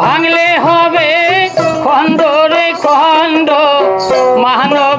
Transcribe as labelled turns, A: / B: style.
A: ভাঙলে হবে খন্ড রে খন্ড মানব